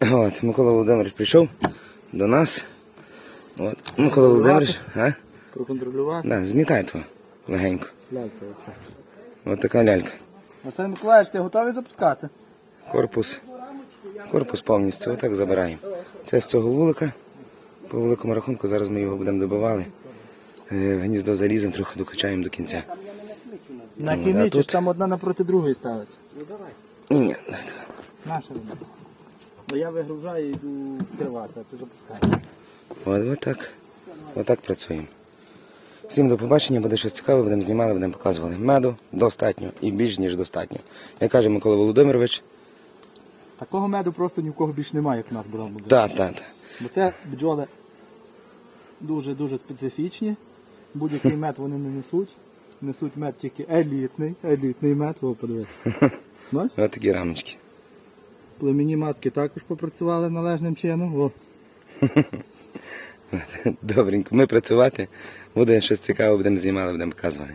От, Микола Володимирович прийшов до нас. От. Микола Володимирович, а? Проконтролювати. Да, змітай то легенько. Лялька оце. От така лялька. Василь Миколаївич, ти готовий запускати? Корпус. Корпус повністю. Отак забираємо. Це з цього вулика. По великому рахунку зараз ми його будемо добивали. Е, гніздо залізем, трохи докачаємо до кінця. На Ну, ж там одна напроти другої ставиться. Ні, ні. Наша вона. Бо я вигружаю і йду а ти запускаєш. От, от так. Отак працюємо. Всім до побачення, буде щось цікаве, будемо знімали, будемо показували. Меду достатньо і більш ніж достатньо. Як каже Микола Володимирович, Такого меду просто ні в кого більш немає, як у нас було. та, та, та. Бо це бджоли дуже-дуже специфічні. Будь-який мед вони не несуть. Несуть мед тільки елітний, елітний мед, о, подивись. Ось такі рамочки. Племінні матки також попрацювали належним чином. О. Добренько, ми працювати, буде щось цікаве, будемо знімати, будемо показувати.